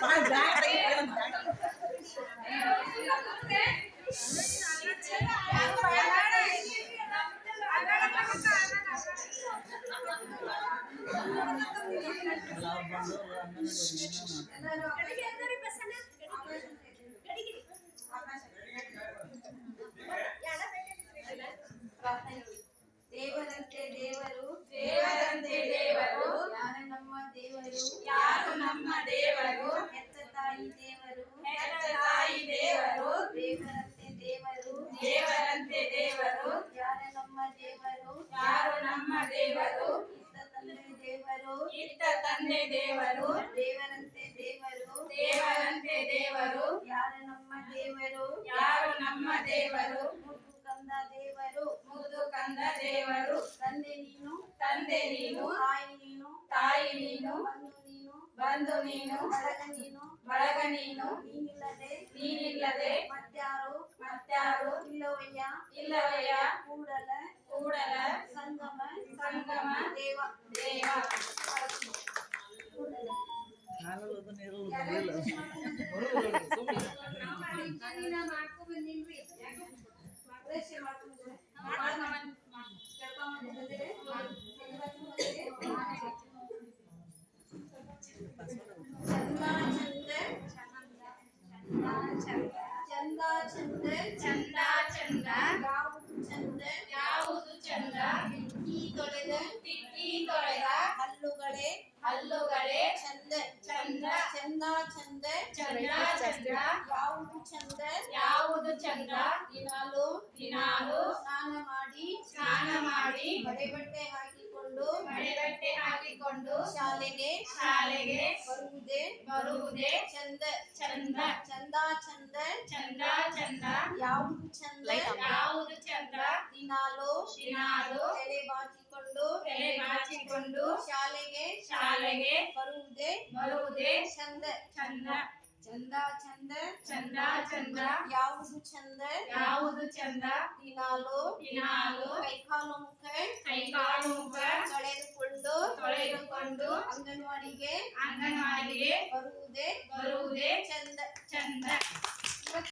Mahal ba? Kaya ದೇವರಂತೆ ದೇವರು ದೇವರಂತೆ ದೇವರು ಯಾರು ನಮ್ಮ ದೇವರು ಯಾರು ನಮ್ಮ ದೇವರು ಹೆತ್ತ ತಾಯಿ ದೇವರು ಹೆತ್ತ ತಾಯಿ ದೇವರು ದೇವರಂತೆ ದೇವರು ದೇವರಂತೆ ದೇವರು ಯಾರು ನಮ್ಮ ದೇವರು ಯಾರು ನಮ್ಮ ದೇವರು? ಇತ್ತ ತಂದೆ ದೇವರು. ದೇವರಂತೆ ದೇವರು. ದೇವರಂತೆ ದೇವರು. ಯಾರು ನಮ್ಮ ದೇವರು? ಯಾರು ನಮ್ಮ ದೇವರು? ಮುದ್ದು ಕಂದ ದೇವರು. ಮುದ್ದು ಕಂದ ದೇವರು. ತಂದೆ ನೀನು. ತಂದೆ ನೀನು. ತಾಯಿ ನೀನು. ತಾಯಿ ನೀನು. ಬಂಧು ನೀನು. ಬಂಧು ನೀನು. ಬಳಗ ನೀನು. ಬಳಗ ನೀನು. ನೀನಿಲ್ಲದೆ. ನೀನಿಲ್ಲದೆ. ಮತ್ಯಾರು? ಮತ್ಯಾರು? ಇಲ್ಲವಯ್ಯ. ಇಲ್ಲವಯ್ಯ. ಕೂಡಲ. ಚಂದ ಚಂದ ಚಂದ ಚಂದ ಯಾವುದು ಚಂದ ತೊಳೆದ ಹಲ್ಲುಗಳೇ. ಹಲ್ಲುಗಳೇ. ಚಂದ. ಚಂದ. ಚಂದ ಚಂದ. ಚಂದ ಚಂದ. ಯಾವುದು ಚಂದ? ಯಾವುದು ಚಂದ? ದಿನಾಲು. ದಿನಾಲು. ಸ್ನಾನ ಮಾಡಿ. ಸ್ನಾನ ಮಾಡಿ. ಬಡೆ ಬಟ್ಟೆ ಹಾಕಿಕೊಂಡು. ಬಟ್ಟೆ ಹಾಕಿಕೊಂಡು. ಶಾಲೆಗೆ. ಶಾಲೆಗೆ. ಬರುವುದೇ? ಬರುವುದೇ? ಚಂದ. ಚಂದ. ಚಂದ ಚಂದ. ಚಂದ ಚಂದ. ಯಾವುದು ಚಂದ? ಯಾವುದು ಚಂದ? ದಿನಾಲು. ದಿನಾಲು. ತಲೆ ಬಾಚಿಕೊಂಡು ತಲೆ ಬಾಚಿಕೊಂಡು ಶಾಲೆಗೆ ಶಾಲೆಗೆ ಬರುವುದೇ ಬರುವುದೇ ಚಂದ. ಚಂದ. ಚಂದ ಚಂದ. ಚಂದ ಚಂದ. ಯಾವುದು ಚಂದ? ಯಾವುದು ಚಂದ? ದಿನಾಲು ದಿನಾಲು ಕೈಕಾಲು ಮುಖ. ಕೈಕಾಲು ಮುಖ. ತೊಳೆದುಕೊಂಡು ತೊಳೆದುಕೊಂಡು ಅಂಗನವಾಡಿಗೆ ಅಂಗನವಾಡಿಗೆ ಬರುವುದೇ ಬರುವುದೇ ಚಂದ. ಚಂದ.